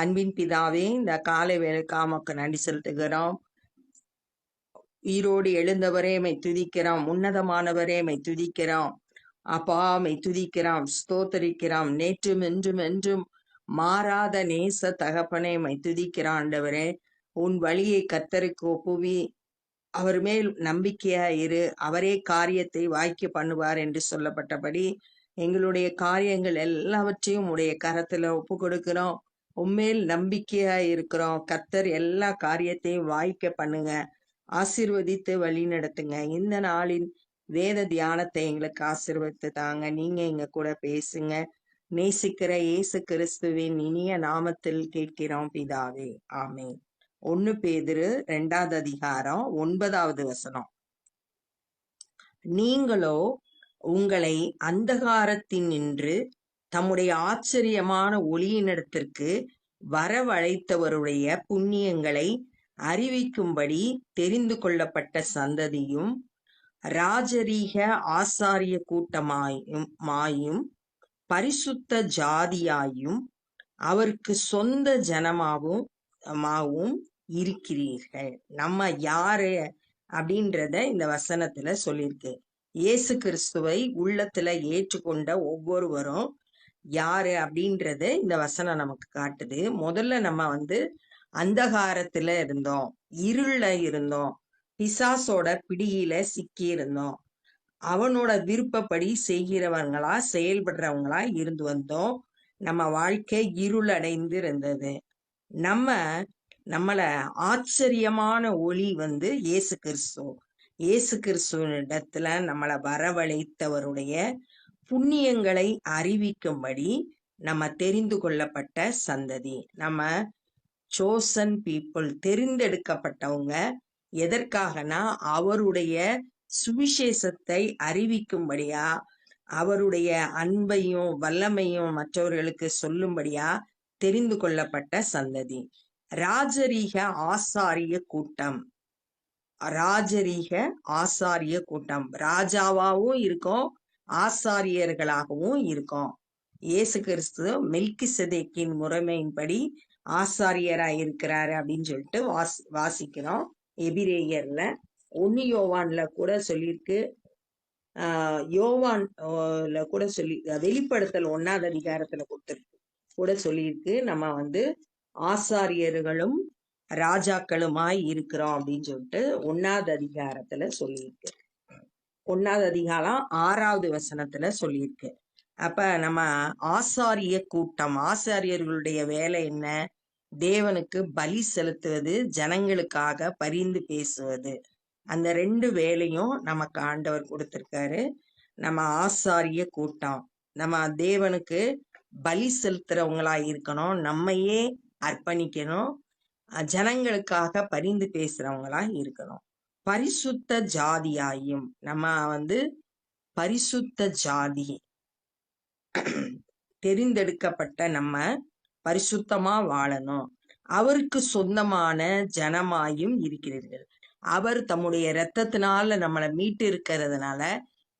அன்பின் பிதாவே இந்த காலை வேலைக்காக உமக்கு நன்றி செலுத்துகிறோம். ஈரோடு எழுந்தவரே மை துதிக்கிறோம். உன்னதமானவரே மை துதிக்கிறோம். அப்பா மை துதிக்கிறோம். ஸ்தோத்தரிக்கிறோம். நேற்றும் என்றும் என்றும் மாறாத நேச தகப்பனே மை துதிக்கிறான் ஆண்டவரே. உன் வழியை கத்தருக்கு ஒப்புவி. அவர் மேல் நம்பிக்கையா இரு. அவரே காரியத்தை வாய்க்க பண்ணுவார் என்று சொல்லப்பட்டபடி எங்களுடைய காரியங்கள் எல்லாவற்றையும் உடைய கரத்துல ஒப்பு கொடுக்கிறோம் உண்மையில் நம்பிக்கையா இருக்கிறோம். கத்தர் எல்லா காரியத்தையும் வாய்க்க பண்ணுங்க. ஆசிர்வதித்து வழி நடத்துங்க. இந்த நாளின் வேத தியானத்தை எங்களுக்கு ஆசிர்வதித்து தாங்க. நீங்க எங்க கூட பேசுங்க. நேசிக்கிற இயேசு கிறிஸ்துவின் இனிய நாமத்தில் கேட்கிறோம் பிதாவே. ஆமே ஒன்னு பேதிரு ரெண்டாவது அதிகாரம் ஒன்பதாவது வசனம். நீங்களோ உங்களை அந்தகாரத்தின் நின்று தம்முடைய ஆச்சரியமான ஒளியினிடத்திற்கு வரவழைத்தவருடைய புண்ணியங்களை அறிவிக்கும்படி தெரிந்து கொள்ளப்பட்ட சந்ததியும் ராஜரீக ஆசாரிய கூட்டமாயும் மாயும் பரிசுத்த ஜாதியாயும் அவருக்கு சொந்த ஜனமாவும் மாவும் இருக்கிறீர்கள். நம்ம யாரு அப்படின்றத இந்த வசனத்துல சொல்லியிருக்கு. இயேசு கிறிஸ்துவை உள்ளத்துல ஏற்றுக்கொண்ட ஒவ்வொருவரும் யாரு அப்படின்றத இந்த வசனம் நமக்கு காட்டுது. முதல்ல நம்ம வந்து அந்தகாரத்துல இருந்தோம். இருள இருந்தோம். பிசாசோட பிடியில சிக்கி இருந்தோம். அவனோட விருப்பப்படி செய்கிறவங்களா செயல்படுறவங்களா இருந்து வந்தோம். நம்ம வாழ்க்கை இருளடைந்து இருந்தது நம்ம நம்மள ஆச்சரியமான ஒளி வந்து இயேசு கிறிஸ்து. இயேசு கிறிஸ்துவனிடத்துல நம்மளை வரவழைத்தவருடைய புண்ணியங்களை அறிவிக்கும்படி நம்ம தெரிந்து கொள்ளப்பட்ட சந்ததி. நம்ம சோசன் பீப்புள் தெரிந்தெடுக்கப்பட்டவங்க. எதற்காகனா? அவருடைய சுவிசேஷத்தை அறிவிக்கும்படியா? அவருடைய அன்பையும் வல்லமையும் மற்றவர்களுக்கு சொல்லும்படியா? தெரிந்து கொள்ளப்பட்ட சந்ததி. ராஜரீக ஆசாரிய கூட்டம். ராஜரீக ஆசாரிய கூட்டம். ராஜாவாவும் இருக்கும் ஆசாரியர்களாகவும் இருக்கும். இயேசு கிறிஸ்து மில்கி செதேக்கின் முறைமையின்படி ஆசாரியரா இருக்கிறாரு அப்படின்னு சொல்லிட்டு வாஸ் வாசிக்கிறோம். எபிரேயர்ல ஒன்னு யோவான்ல கூட சொல்லியிருக்கு. ஆஹ் யோவான்ல கூட சொல்லி வெளிப்படுத்தல் ஒன்னாவது அதிகாரத்துல கொடுத்துருக்கு கூட சொல்லியிருக்கு. நம்ம வந்து ஆசாரியர்களும் ராஜாக்களுமாய் இருக்கிறோம் அப்படின்னு சொல்லிட்டு ஒன்னாவது அதிகாரத்துல சொல்லியிருக்கு. ஒன்னாவது அதிகாலம் ஆறாவது வசனத்துல சொல்லியிருக்கு. அப்ப நம்ம ஆசாரிய கூட்டம் ஆசாரியர்களுடைய வேலை என்ன? தேவனுக்கு பலி செலுத்துவது ஜனங்களுக்காக பரிந்து பேசுவது. அந்த ரெண்டு வேலையும் நமக்கு ஆண்டவர் கொடுத்திருக்காரு. நம்ம ஆசாரிய கூட்டம். நம்ம தேவனுக்கு பலி செலுத்துறவங்களா இருக்கணும். நம்மையே அர்ப்பணிக்கணும். ஜனங்களுக்காக பரிந்து பேசுறவங்களா இருக்கணும். பரிசுத்த ஜாதியாயும் நம்ம வந்து பரிசுத்த ஜாதி தெரிந்தெடுக்கப்பட்ட நம்ம பரிசுத்தமா வாழணும். அவருக்கு சொந்தமான ஜனமாயும் இருக்கிறீர்கள். அவர் தம்முடைய இரத்தத்தினால நம்மளை மீட்டு இருக்கிறதுனால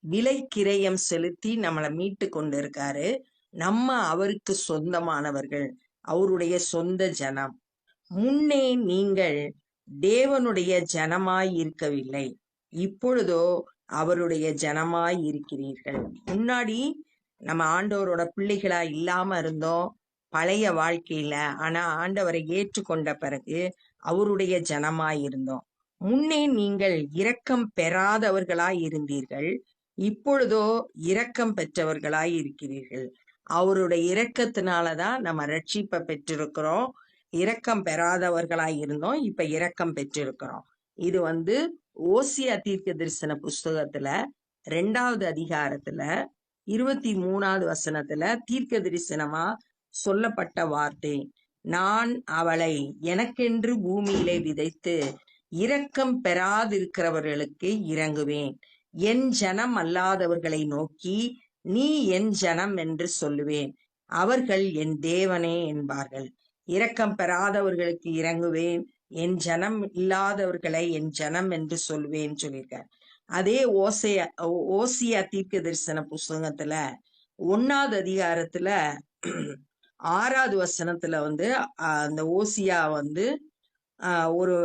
விலை கிரயம் செலுத்தி நம்மளை மீட்டு கொண்டு இருக்காரு நம்ம அவருக்கு சொந்தமானவர்கள். அவருடைய சொந்த ஜனம். முன்னே நீங்கள் தேவனுடைய ஜனமாய் இருக்கவில்லை. இப்பொழுதோ அவருடைய ஜனமாய் இருக்கிறீர்கள். முன்னாடி நம்ம ஆண்டவரோட பிள்ளைகளா இல்லாம இருந்தோம். பழைய வாழ்க்கையில. ஆனா ஆண்டவரை ஏற்றுக்கொண்ட பிறகு அவருடைய ஜனமாய் இருந்தோம். முன்னே நீங்கள் இரக்கம் பெறாதவர்களாய் இருந்தீர்கள். இப்பொழுதோ இரக்கம் பெற்றவர்களாய் இருக்கிறீர்கள். அவருடைய இரக்கத்தினாலதான் நம்ம ரட்சிப்பை பெற்றிருக்கிறோம். இரக்கம் பெறாதவர்களாய் இருந்தோம். இப்ப இரக்கம் பெற்றிருக்கிறோம். இது வந்து ஓசிய தீர்க்க தரிசன புஸ்தகத்துல ரெண்டாவது அதிகாரத்துல இருபத்தி மூணாவது வசனத்துல தீர்க்க தரிசனமா சொல்லப்பட்ட வார்த்தை. நான் அவளை எனக்கென்று பூமியிலே விதைத்து இரக்கம் பெறாதிருக்கிறவர்களுக்கு இறங்குவேன். என் ஜனம் அல்லாதவர்களை நோக்கி நீ என் ஜனம் என்று சொல்லுவேன். அவர்கள் என் தேவனே என்பார்கள். இரக்கம் பெறாதவர்களுக்கு இறங்குவேன் என் ஜனம் இல்லாதவர்களை என் ஜனம் என்று சொல்வேன் சொல்லியிருக்கார். அதே ஓசைய ஓ- ஓசியா தீர்க்க தரிசன புஸ்தகத்துல ஒன்னாவது அதிகாரத்துல ஆறாவது வசனத்துல வந்து அந்த ஓசியா வந்து ஒரு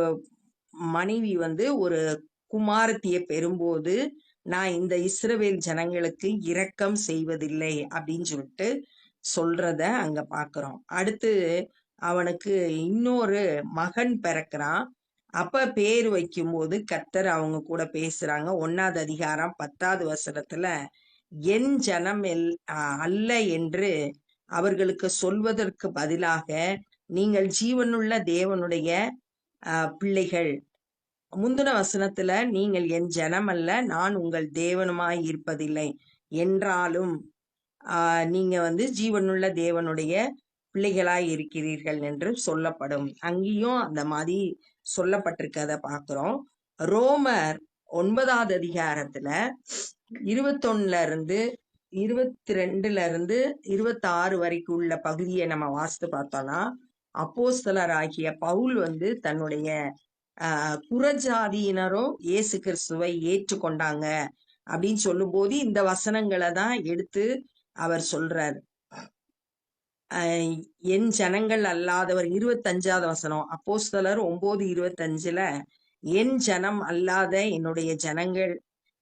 மனைவி வந்து ஒரு குமாரத்திய பெறும்போது நான் இந்த இஸ்ரவேல் ஜனங்களுக்கு இரக்கம் செய்வதில்லை அப்படின்னு சொல்லிட்டு சொல்றத அங்க பாக்குறோம். அடுத்து அவனுக்கு இன்னொரு மகன் பிறக்கிறான். அப்ப பேர் வைக்கும்போது கத்தர் அவங்க கூட பேசுறாங்க. ஒன்னாவது அதிகாரம் பத்தாவது வசனத்துல என் ஜனம் எல் அல்ல என்று அவர்களுக்கு சொல்வதற்கு பதிலாக நீங்கள் ஜீவனுள்ள தேவனுடைய பிள்ளைகள். முந்தின வசனத்துல நீங்கள் என் ஜனம் அல்ல நான் உங்கள் தேவனுமாய் இருப்பதில்லை. என்றாலும் ஆஹ் நீங்க வந்து ஜீவனுள்ள தேவனுடைய பிள்ளைகளாய் இருக்கிறீர்கள் என்று சொல்லப்படும். அங்கேயும் அந்த மாதிரி சொல்லப்பட்டிருக்கத பாக்குறோம் ரோமர் ஒன்பதாவது அதிகாரத்துல இருபத்தொன்னுல இருந்து இருபத்தி ரெண்டுல இருந்து இருபத்தி ஆறு வரைக்கும் உள்ள பகுதியை நம்ம வாசித்து பார்த்தோம்னா அப்போஸ்தலர் ஆகிய பவுல் வந்து தன்னுடைய ஆஹ் புறஜாதியினரும் இயேசு கிறிஸ்துவை ஏற்றுக்கொண்டாங்க அப்படின்னு சொல்லும்போது இந்த வசனங்களை தான் எடுத்து அவர் சொல்றார். என் ஜனங்கள் அல்லாதவர் இருபத்தஞ்சாவது வசனம் அப்போஸ்தலர் ஒன்பது இருபத்தஞ்சுல என் ஜனம் அல்லாத என்னுடைய ஜனங்கள்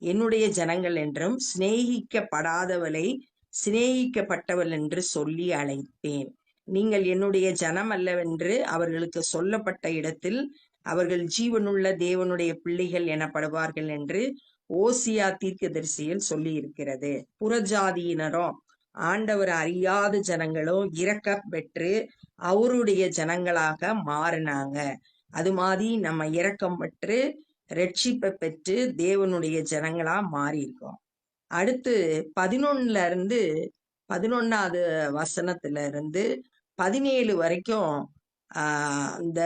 என்னுடைய ஜனங்கள் என்றும் சிநேகிக்கப்படாதவளை சிநேகிக்கப்பட்டவள் என்று சொல்லி அழைப்பேன் நீங்கள் என்னுடைய ஜனம் அல்லவென்று அவர்களுக்கு சொல்லப்பட்ட இடத்தில் அவர்கள் ஜீவனுள்ள தேவனுடைய பிள்ளைகள் எனப்படுவார்கள் என்று ஓசியா தீர்க்கதரிசியில் சொல்லி இருக்கிறது புறஜாதியினரும் ஆண்டவர் அறியாத ஜனங்களும் இறக்க பெற்று அவருடைய ஜனங்களாக மாறினாங்க. அது மாதிரி நம்ம இறக்கம் பெற்று ரட்சிப்பை பெற்று தேவனுடைய ஜனங்களா மாறி இருக்கோம் அடுத்து பதினொன்னுல இருந்து பதினொன்னாவது வசனத்துல இருந்து பதினேழு வரைக்கும் ஆஹ் இந்த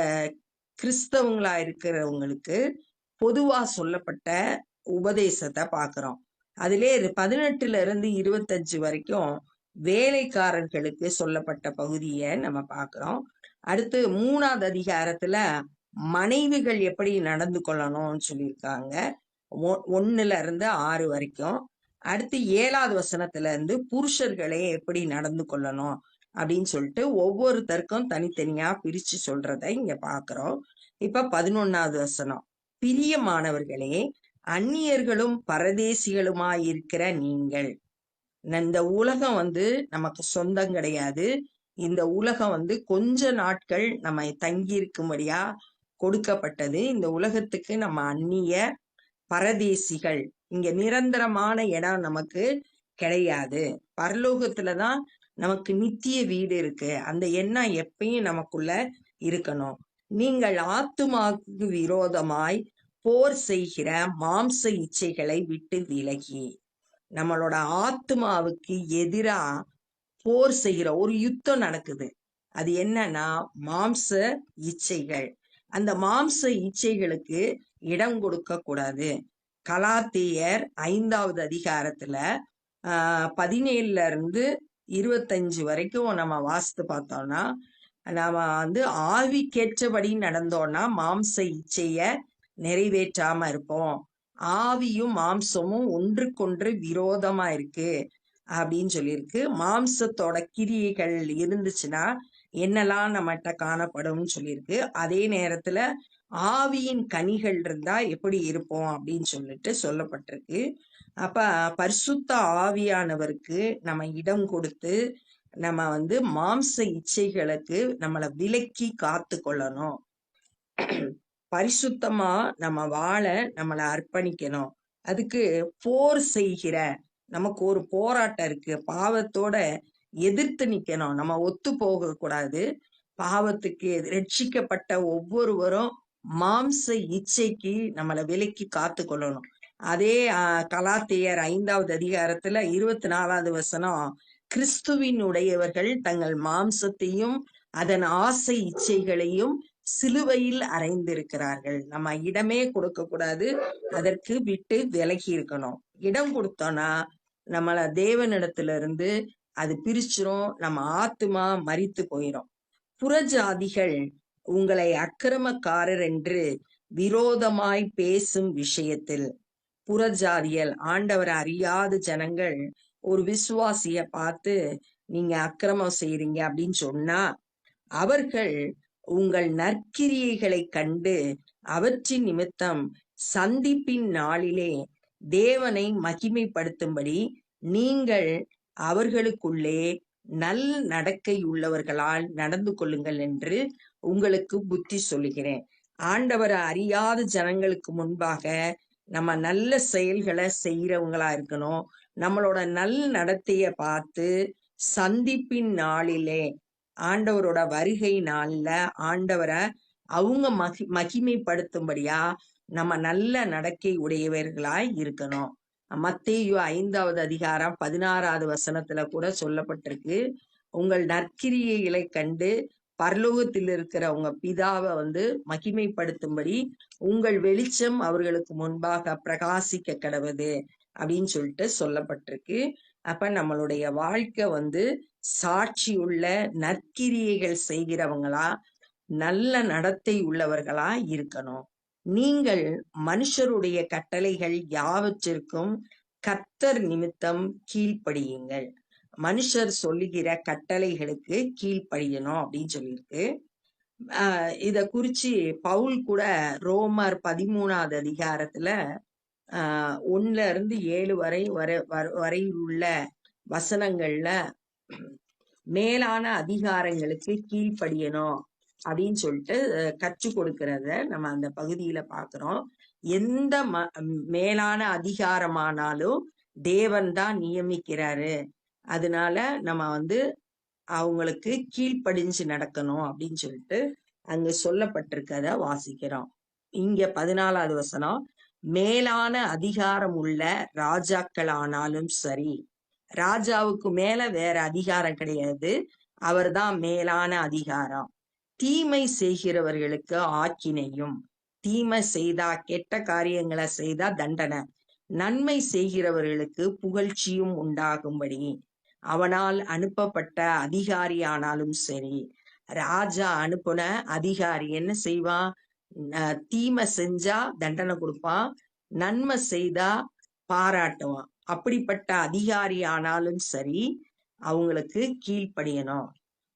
கிறிஸ்தவங்களா இருக்கிறவங்களுக்கு பொதுவா சொல்லப்பட்ட உபதேசத்தை பார்க்கிறோம். அதிலே பதினெட்டுல இருந்து இருபத்தஞ்சு வரைக்கும் வேலைக்காரர்களுக்கு சொல்லப்பட்ட பகுதியை நம்ம பார்க்கிறோம். அடுத்து மூணாவது அதிகாரத்துல மனைவிகள் எப்படி நடந்து கொள்ளணும்னு சொல்லியிருக்காங்க. ஒ- இருந்து ஆறு வரைக்கும். அடுத்து ஏழாவது வசனத்துல இருந்து புருஷர்களே எப்படி நடந்து கொள்ளணும் அப்படின்னு சொல்லிட்டு ஒவ்வொருத்தருக்கும் தனித்தனியா பிரிச்சு சொல்றத இங்க பாக்குறோம் இப்ப பதினொன்னாவது வசனம் பிரியமானவர்களே அந்நியர்களும் பரதேசிகளுமாயிருக்கிற நீங்கள். இந்த உலகம் வந்து நமக்கு சொந்தம் கிடையாது. இந்த உலகம் வந்து கொஞ்ச நாட்கள் நம்ம தங்கியிருக்கும்படியா கொடுக்கப்பட்டது. இந்த உலகத்துக்கு நம்ம அந்நிய பரதேசிகள். இங்க நிரந்தரமான இடம் நமக்கு கிடையாது. பரலோகத்துலதான் நமக்கு நித்திய வீடு இருக்கு. அந்த எண்ணம் எப்பயும் நமக்குள்ள இருக்கணும். நீங்கள் ஆத்துமாவுக்கு விரோதமாய் போர் செய்கிற மாம்ச இச்சைகளை விட்டு விலகி. நம்மளோட ஆத்மாவுக்கு எதிரா போர் செய்கிற ஒரு யுத்தம் நடக்குது. அது என்னன்னா மாம்ச இச்சைகள். அந்த மாம்ச இச்சைகளுக்கு இடம் கொடுக்க கூடாது. கலாத்தியர் ஐந்தாவது அதிகாரத்துல ஆஹ் பதினேழுல இருந்து இருபத்தஞ்சு வரைக்கும் நம்ம வாசித்து பார்த்தோம்னா நாம வந்து ஆவிக்கேற்றபடி நடந்தோம்னா மாம்ச இச்சைய நிறைவேற்றாம இருப்போம். ஆவியும் மாம்சமும் ஒன்றுக்கொன்று விரோதமா இருக்கு அப்படின்னு சொல்லியிருக்கு. மாம்சத்தோட கிரியைகள் இருந்துச்சுன்னா என்னெல்லாம் நம்மகிட்ட காணப்படும்னு சொல்லியிருக்கு. அதே நேரத்துல ஆவியின் கனிகள் இருந்தா எப்படி இருப்போம் அப்படின்னு சொல்லிட்டு சொல்லப்பட்டிருக்கு. அப்ப பரிசுத்த ஆவியானவருக்கு நம்ம இடம் கொடுத்து நம்ம வந்து மாம்ச இச்சைகளுக்கு நம்மளை விலக்கி காத்து கொள்ளணும் பரிசுத்தமா நம்ம வாழ நம்மளை அர்ப்பணிக்கணும். அதுக்கு போர் செய்கிற நமக்கு ஒரு போராட்டம் இருக்கு. பாவத்தோட எதிர்த்து நிக்கணும். நம்ம ஒத்து போக கூடாது. பாவத்துக்கு ரட்சிக்கப்பட்ட ஒவ்வொருவரும் மாம்ச இச்சைக்கு நம்மளை விலக்கி காத்து கொள்ளணும். அதே ஆஹ், கலாத்தியர் ஐந்தாவது அதிகாரத்துல இருபத்தி நாலாவது வசனம் கிறிஸ்துவின் உடையவர்கள் தங்கள் மாம்சத்தையும் அதன் ஆசை இச்சைகளையும் சிலுவையில் அறைந்திருக்கிறார்கள். நம்ம இடமே கொடுக்க கூடாது அதற்கு விட்டு விலகி இருக்கணும். இடம் கொடுத்தோம்னா நம்மள தேவனிடத்துல இருந்து அது பிரிச்சிரும். நம்ம ஆத்துமா மறித்து போயிரும். புறஜாதிகள் உங்களை அக்கிரமக்காரர் என்று விரோதமாய் பேசும் விஷயத்தில் புறஜாதியல் ஆண்டவரை அறியாத ஜனங்கள் ஒரு விசுவாசிய பார்த்து நீங்க அக்கிரமம் செய்யறீங்க அப்படின்னு சொன்னா அவர்கள் உங்கள் நற்கிரியைகளை கண்டு அவற்றின் நிமித்தம் சந்திப்பின் நாளிலே தேவனை மகிமைப்படுத்தும்படி நீங்கள் அவர்களுக்குள்ளே நல் நடக்கை உள்ளவர்களால் நடந்து கொள்ளுங்கள் என்று உங்களுக்கு புத்தி சொல்லுகிறேன். ஆண்டவரை அறியாத ஜனங்களுக்கு முன்பாக நம்ம நல்ல செயல்களை செய்யறவங்களா இருக்கணும். நம்மளோட நல் நடத்தைய பார்த்து சந்திப்பின் நாளிலே ஆண்டவரோட வருகை நாள்ல ஆண்டவரை அவங்க மகி மகிமைப்படுத்தும்படியா நம்ம நல்ல நடக்கை உடையவர்களாய் இருக்கணும். மத்தேயு ஐந்தாவது அதிகாரம் பதினாறாவது வசனத்துல கூட சொல்லப்பட்டிருக்கு. உங்கள் நற்கிரியைகளை கண்டு பரலோகத்தில் இருக்கிற உங்க பிதாவை வந்து மகிமைப்படுத்தும்படி உங்கள் வெளிச்சம் அவர்களுக்கு முன்பாக பிரகாசிக்க கடவுது அப்படின்னு சொல்லிட்டு சொல்லப்பட்டிருக்கு. அப்ப நம்மளுடைய வாழ்க்கை வந்து சாட்சியுள்ள நற்கிரியைகள் செய்கிறவங்களா நல்ல நடத்தை உள்ளவர்களா இருக்கணும். நீங்கள் மனுஷருடைய கட்டளைகள் யாவற்றிற்கும் கத்தர் நிமித்தம் கீழ்ப்படியுங்கள். மனுஷர் சொல்லுகிற கட்டளைகளுக்கு கீழ்ப்படியணும் அப்படின்னு சொல்லியிருக்கு. ஆஹ் இத குறிச்சு பவுல் கூட ரோமர் பதிமூணாவது அதிகாரத்துல ஆஹ் இருந்து ஏழு வரை வரை வர- வரை உள்ள வசனங்கள்ல மேலான அதிகாரங்களுக்கு கீழ்ப்படியணும் அப்படின்னு சொல்லிட்டு கற்றுக் கொடுக்கறத நம்ம அந்த பகுதியில பாக்குறோம் எந்த ம மேலான அதிகாரமானாலும் தேவன் தான் நியமிக்கிறாரு. அதனால நம்ம வந்து அவங்களுக்கு கீழ்ப்படிஞ்சு நடக்கணும் அப்படின்னு சொல்லிட்டு அங்க சொல்லப்பட்டிருக்கத வாசிக்கிறோம். இங்க பதினாலாவது வசனம் மேலான அதிகாரம் உள்ள ராஜாக்கள் ஆனாலும் சரி. ராஜாவுக்கு மேல வேற அதிகாரம் கிடையாது. அவர்தான் மேலான அதிகாரம். தீமை செய்கிறவர்களுக்கு ஆக்கினையும். தீமை செய்தா கெட்ட காரியங்களை செய்தா தண்டனை. நன்மை செய்கிறவர்களுக்கு புகழ்ச்சியும் உண்டாகும்படி. அவனால் அனுப்பப்பட்ட அதிகாரி ஆனாலும் சரி. ராஜா அனுப்புன அதிகாரி என்ன செய்வான்? தீமை செஞ்சா தண்டனை கொடுப்பான் நன்மை செய்தா பாராட்டுவான். அப்படிப்பட்ட அதிகாரி ஆனாலும் சரி அவங்களுக்கு கீழ்ப்படியணும்.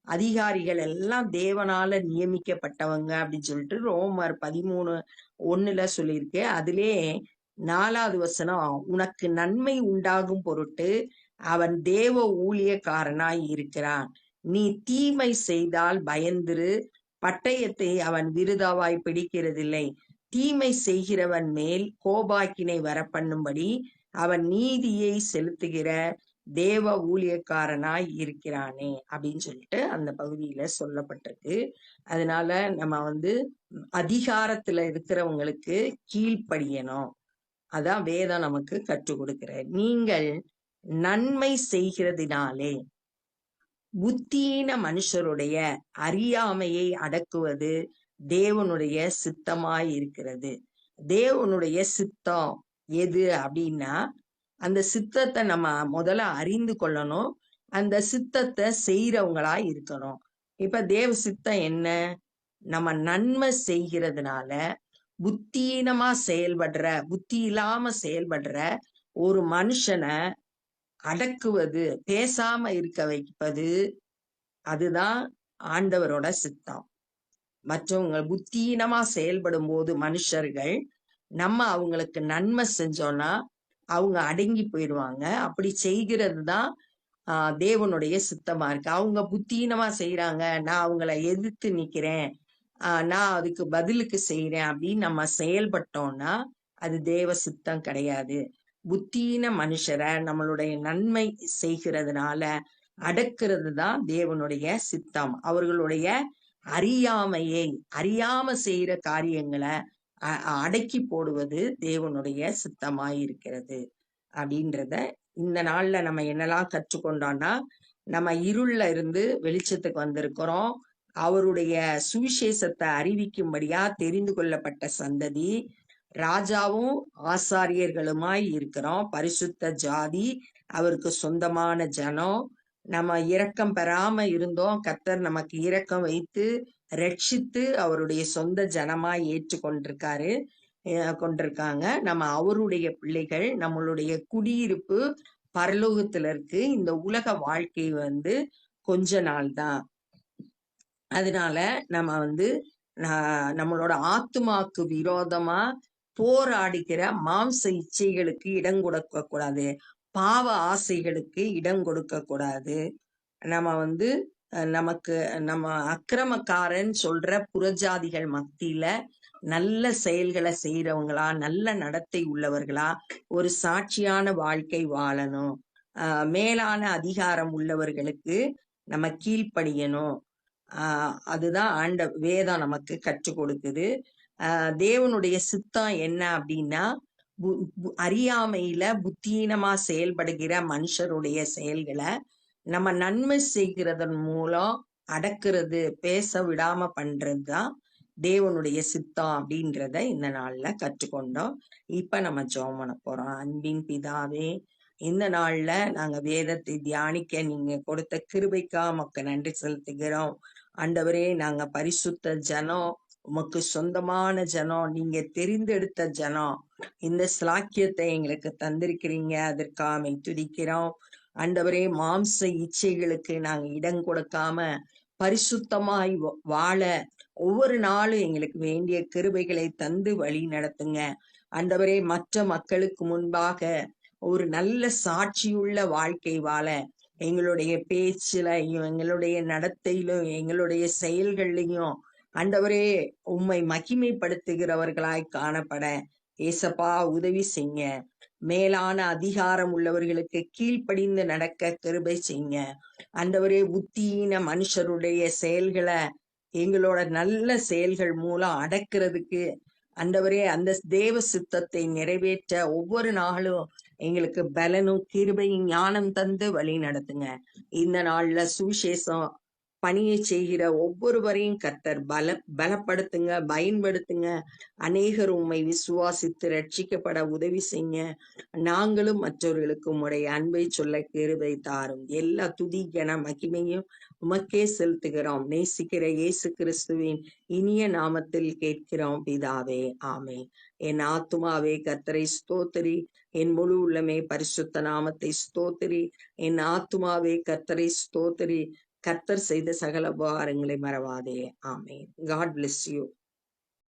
அதிகாரிகள் எல்லாம் தேவனால நியமிக்கப்பட்டவங்க அப்படின்னு சொல்லிட்டு ரோமர் பதிமூணு ஒண்ணுல சொல்லியிருக்கு. அதிலே நாலாவது வசனம் உனக்கு நன்மை உண்டாகும் பொருட்டு அவன் தேவ ஊழியக்காரனாய் இருக்கிறான். நீ தீமை செய்தால் பயந்திரு பட்டயத்தை அவன் விருதாவாய் பிடிக்கிறதில்லை. தீமை செய்கிறவன் மேல் கோபாக்கினை வரப்பண்ணும்படி அவன் நீதியை செலுத்துகிற தேவ ஊழியக்காரனாய் இருக்கிறானே அப்படின்னு சொல்லிட்டு அந்த பகுதியில சொல்லப்பட்டிருக்கு. அதனால நம்ம வந்து அதிகாரத்துல இருக்கிறவங்களுக்கு கீழ்ப்படியணும். அதான் வேதம் நமக்கு கற்றுக் கொடுக்கிற நீங்கள் நன்மை செய்கிறதினாலே புத்தியீன மனுஷருடைய அறியாமையை அடக்குவது தேவனுடைய சித்தமாய் இருக்கிறது. தேவனுடைய சித்தம் எது அப்படின்னா அந்த சித்தத்தை நம்ம முதல்ல அறிந்து கொள்ளணும். அந்த சித்தத்தை செய்யறவங்களா இருக்கணும். இப்ப தேவ சித்தம் என்ன? நம்ம நன்மை செய்கிறதுனால புத்தீனமா செயல்படுற புத்தி இல்லாம செயல்படுற ஒரு மனுஷனை அடக்குவது பேசாம இருக்க வைப்பது அதுதான் ஆண்டவரோட சித்தம். மற்றவங்க புத்தீனமா செயல்படும் போது மனுஷர்கள் நம்ம அவங்களுக்கு நன்மை செஞ்சோம்னா அவங்க அடங்கி போயிடுவாங்க. அப்படி செய்கிறது தான் தேவனுடைய சித்தமா இருக்கு. அவங்க புத்தீனமா செய்யறாங்க நான் அவங்கள எதிர்த்து நிக்கிறேன் ஆஹ் நான் அதுக்கு பதிலுக்கு செய்யறேன் அப்படின்னு நம்ம செயல்பட்டோம்னா அது தேவ சித்தம் கிடையாது. புத்தியின மனுஷரை நம்மளுடைய நன்மை செய்கிறதுனால அடக்கிறது தான் தேவனுடைய சித்தம். அவர்களுடைய அறியாமையை அறியாம செய்யற காரியங்களை அடக்கி போடுவது தேவனுடைய சித்தமாயிருக்கிறது அப்படின்றத இந்த நாள்ல நம்ம என்னெல்லாம் கற்றுக்கொண்டோம்னா நம்ம இருள்ல இருந்து வெளிச்சத்துக்கு வந்திருக்கிறோம். அவருடைய சுவிசேஷத்தை அறிவிக்கும்படியா தெரிந்து கொள்ளப்பட்ட சந்ததி ராஜாவும் ஆசாரியர்களுமாய் இருக்கிறோம். பரிசுத்த ஜாதி அவருக்கு சொந்தமான ஜனம். நம்ம இரக்கம் பெறாம இருந்தோம். கத்தர் நமக்கு இரக்கம் வைத்து ரட்சித்து அவருடைய சொந்த ஜனமாய் ஏற்றுக்கொண்டிருக்காரு அஹ் கொண்டிருக்காங்க. நம்ம அவருடைய பிள்ளைகள் நம்மளுடைய குடியிருப்பு பரலோகத்துல இருக்கு. இந்த உலக வாழ்க்கை வந்து கொஞ்ச நாள் தான். அதனால நம்ம வந்து நம்மளோட ஆத்மாக்கு விரோதமா போராடுகிற மாம்ச இச்சைகளுக்கு இடம் கொடுக்க கூடாது. பாவ ஆசைகளுக்கு இடம் கொடுக்க கூடாது. நம்ம வந்து நமக்கு நம்ம அக்கிரமக்காரன் சொல்ற புறஜாதிகள் மத்தியில நல்ல செயல்களை செய்யறவங்களா நல்ல நடத்தை உள்ளவர்களா ஒரு சாட்சியான வாழ்க்கை வாழணும். மேலான அதிகாரம் உள்ளவர்களுக்கு நம்ம கீழ்ப்படியணும். ஆஹ் அதுதான் ஆண்ட வேதம் நமக்கு கற்றுக் கொடுக்குது. தேவனுடைய சித்தம் என்ன அப்படின்னா பு- அறியாமையில புத்தீனமா செயல்படுகிற மனுஷருடைய செயல்களை நம்ம நன்மை செய்கிறதன் மூலம் அடக்குறது பேச விடாம பண்றதுதான் தேவனுடைய சித்தம் அப்படின்றத இந்த நாள்ல கற்றுக்கொண்டோம். இப்ப நம்ம ஜோமன பண்ண போறோம். அன்பின் பிதாவே இந்த நாள்ல நாங்க வேதத்தை தியானிக்க நீங்க கொடுத்த கிருபைக்கா மக்க நன்றி செலுத்துகிறோம். ஆண்டவரே நாங்க பரிசுத்த ஜனம் உமக்கு சொந்தமான ஜனம் நீங்க தெரிந்தெடுத்த ஜனம் இந்த சிலாக்கியத்தை எங்களுக்கு தந்திருக்கிறீங்க அதற்காக துதிக்கிறோம். அண்டவரே மாம்ச இச்சைகளுக்கு நாங்க இடம் கொடுக்காம பரிசுத்தமாய் வாழ ஒவ்வொரு நாளும் எங்களுக்கு வேண்டிய கிருபைகளை தந்து வழி நடத்துங்க. அந்தவரே மற்ற மக்களுக்கு முன்பாக ஒரு நல்ல சாட்சியுள்ள வாழ்க்கை வாழ எங்களுடைய பேச்சுல எங்களுடைய நடத்தையிலும் எங்களுடைய செயல்கள்லையும் ஆண்டவரே உம்மை மகிமைப்படுத்துகிறவர்களாய் காணப்பட ஏசப்பா உதவி செய்யுங்க. மேலான அதிகாரம் உள்ளவர்களுக்கு கீழ்ப்படிந்து நடக்க கிருபை செய்யுங்க. ஆண்டவரே புத்தியின மனுஷருடைய செயல்களை எங்களோட நல்ல செயல்கள் மூலம் அடக்கிறதுக்கு அந்தவரே அந்த தேவ சித்தத்தை நிறைவேற்ற ஒவ்வொரு நாளும் எங்களுக்கு பலனும் கிருபையும் ஞானம் தந்து வழி நடத்துங்க. இந்த நாள்ல சுவிசேஷம் பணியை செய்கிற ஒவ்வொருவரையும் கர்த்தர் பல பலப்படுத்துங்க பயன்படுத்துங்க. அநேகர் உண்மை விசுவாசித்து ரட்சிக்கப்பட உதவி செய்ய நாங்களும் மற்றவர்களுக்கு உம்முடைய அன்பை சொல்ல கிருபை தாரும். எல்லா துதி கன மகிமையும் உமக்கே செலுத்துகிறோம். நேசிக்கிற இயேசு கிறிஸ்துவின் இனிய நாமத்தில் கேட்கிறோம் பிதாவே. ஆமே என் ஆத்துமாவே கத்தரை ஸ்தோத்திரி. என் முழு உள்ளமே பரிசுத்த நாமத்தை ஸ்தோத்திரி. என் ஆத்துமாவே கத்தரை ஸ்தோத்திரி. கர்த்தர் செய்த சகல உபகாரங்களை மறவாதே. ஆமே காட் பிளெஸ் யூ